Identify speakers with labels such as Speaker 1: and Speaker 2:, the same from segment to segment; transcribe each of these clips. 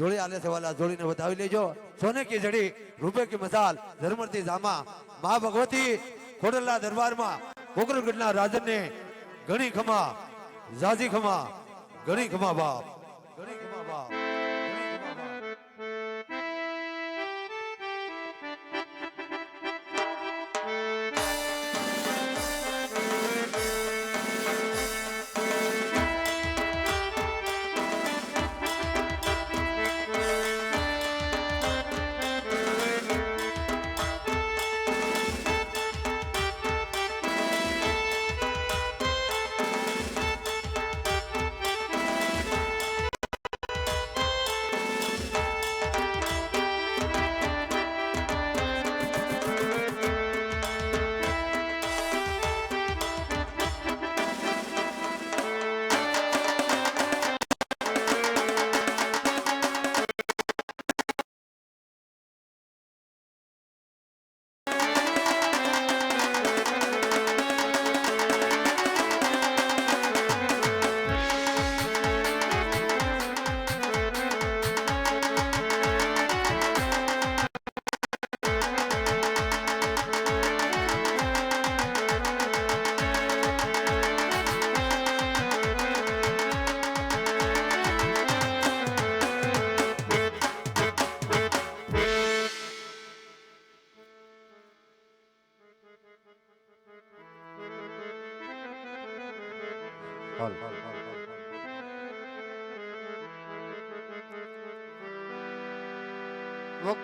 Speaker 1: જોડી આલે સવાલા જોડીને બતાવી લેજો. સોને કી જડી, રૂપે કી મસાલ ધર્મરતી જામા મા ભગવતી ખોડલના દરબારમાં કોકરગઢના રાજનને ઘણી ખમા જાજી ખમા ઘણી ખમા બાપ.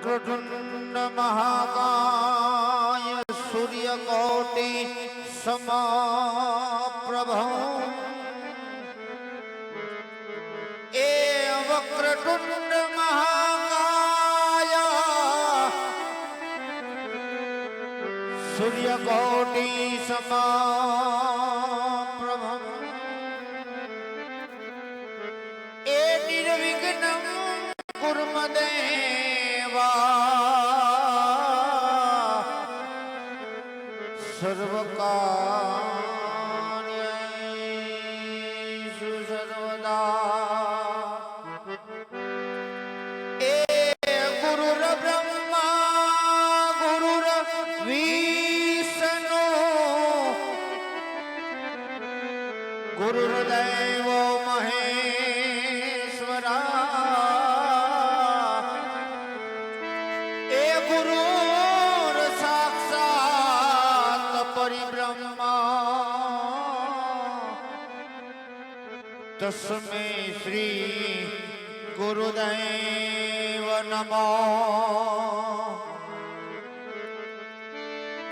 Speaker 2: વક્રતુંડ મહાકાય સૂર્યકોટિ સમાપ્રભ એ વક્રતુંડ મહાકાય સૂર્યકોટિ સમાપ્રભ એ નિર્વિઘ્ન કુર્મદેવા તસ્મે શ્રી ગુરુદેવ નમો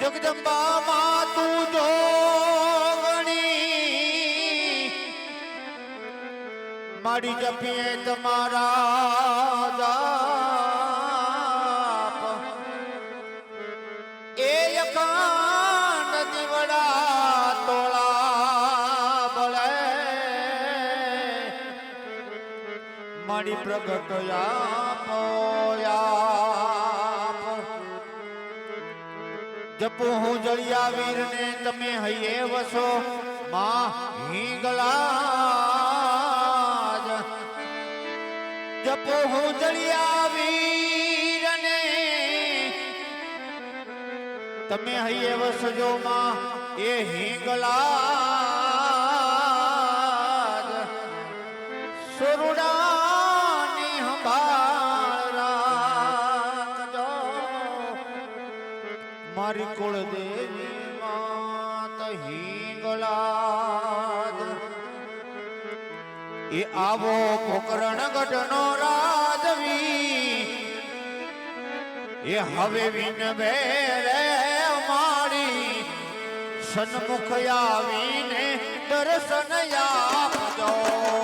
Speaker 2: જગદંબા માતુ જોગણી મારી જપીએ તમારા પ્રગટ જપો હું જળિયા વીરને તમે હૈયે વસો, માં હિંગલાજ જપો હું જળિયા વીરને તમે હૈયે વસજો, માં એ હિંગલાજ એ આવો પોકરણ ગઢનો રાજવી. એ હવે વિનવે રે મારી. સન્મુખ આવીને દર્શન આપજો.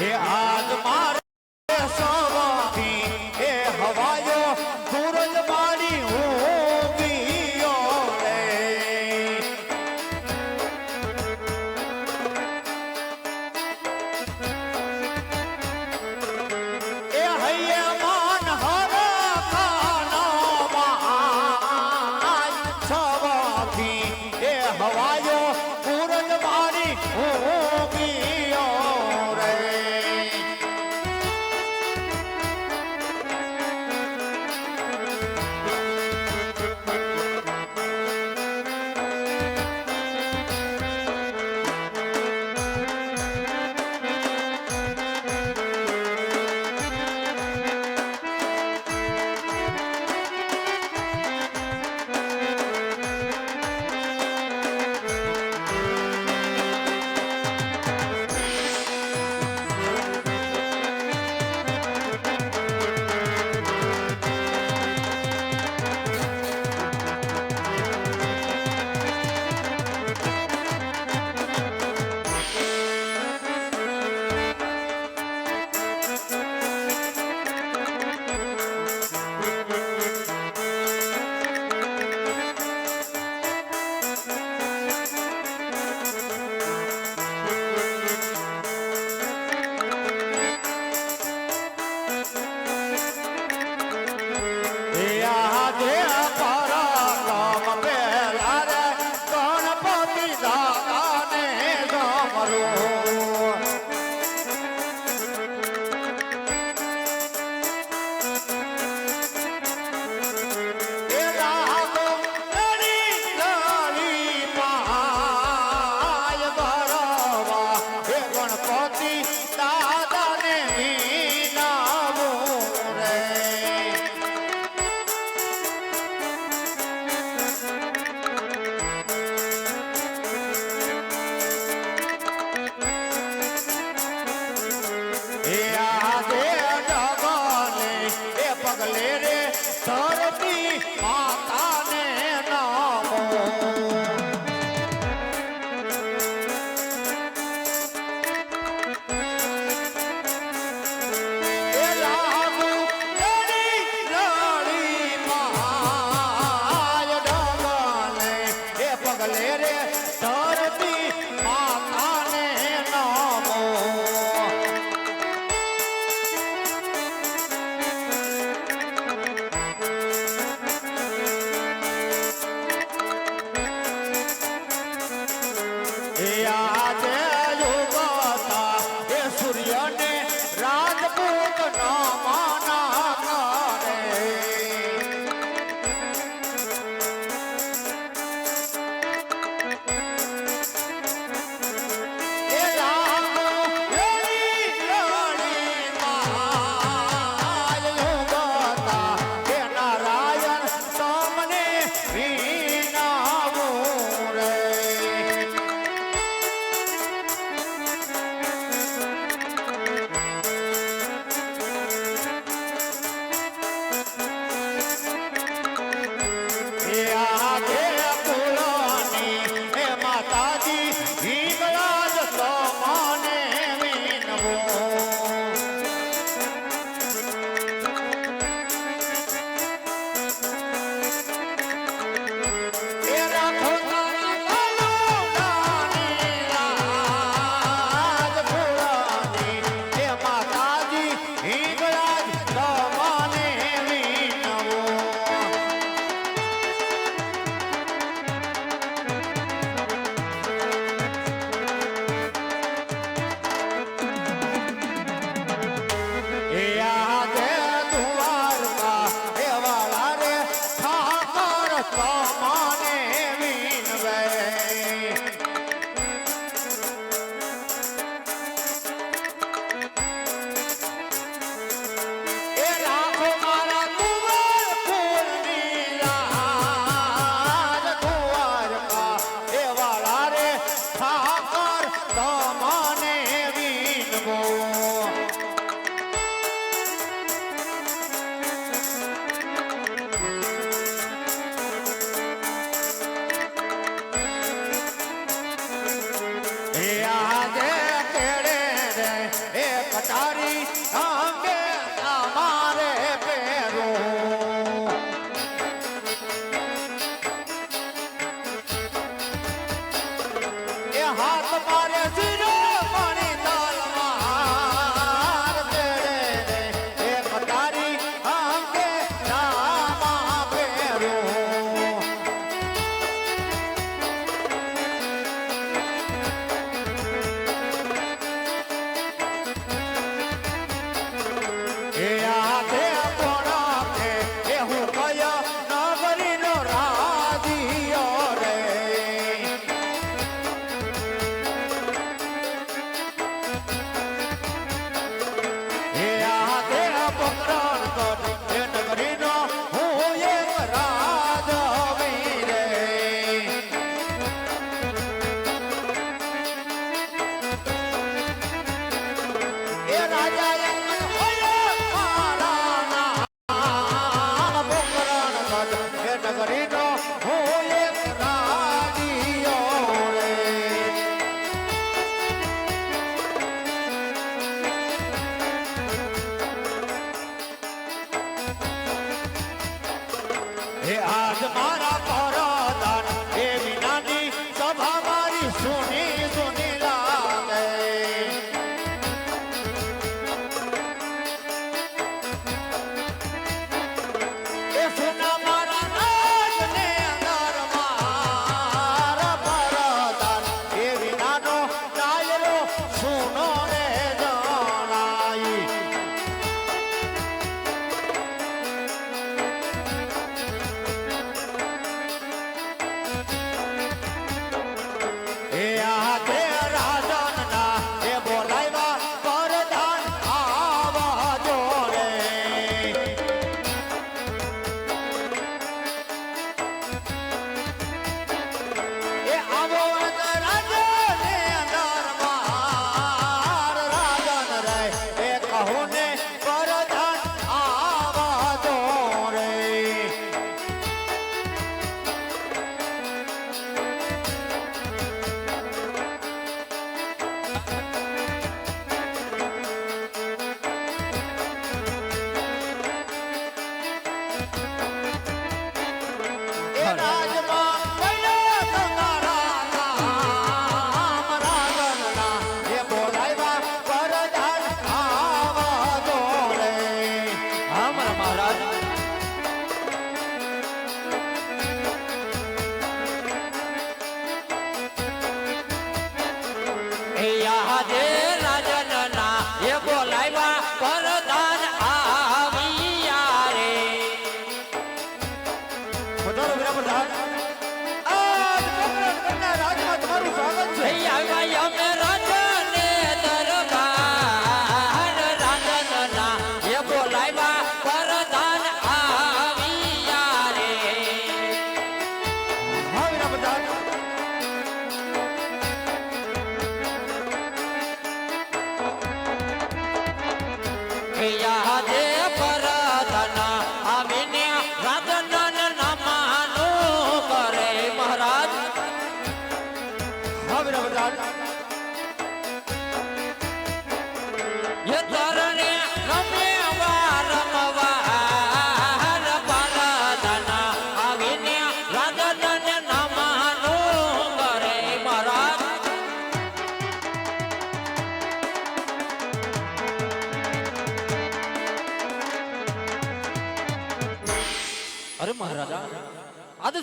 Speaker 2: એ આજ એ એ આજે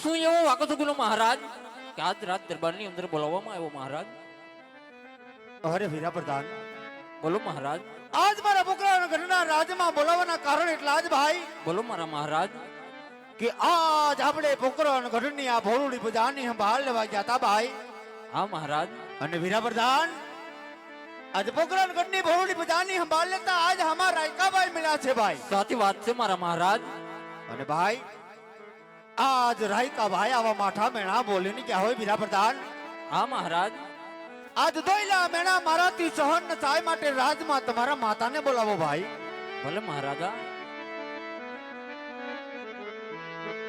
Speaker 3: શું એવો વાકો છું મહારાજ? કે આજ રાત દરબારની અંદર બોલાવવામાં આવ્યો મહારાજ.
Speaker 2: અરે વીરા પ્રધાન
Speaker 3: બોલો મહારાજ.
Speaker 2: આજ મારા છોકરાના ઘરના રાજમાં બોલાવવાના કારણ એટલા જ ભાઈ.
Speaker 3: બોલો મારા મહારાજ.
Speaker 2: કે આજ આપણે પોકરણ ઘરની આ ભોળુડી બધાની સંભાળ લેવા ગયા હતા ભાઈ.
Speaker 3: હા મહારાજ.
Speaker 2: અને વીરા પ્રધાન આજ પોકરણ ઘરની ભોળુડી બધાની સંભાળ લેતા આજ અમારા રાયકાભાઈ મળ્યા છે ભાઈ.
Speaker 3: સાચી વાત છે મારા મહારાજ.
Speaker 2: અને ભાઈ આજ રાયકા ભાઈ આવા માઠા મેણા બોલે ને ક્યાં હોય વીરા પ્રધાન.
Speaker 3: હા મહારાજ.
Speaker 2: આજ દોઈલા મેણા મારાથી સહન થાય માટે રાજમાં તમારા માતાને બોલાવો ભાઈ.
Speaker 3: ભલે મહારાજા.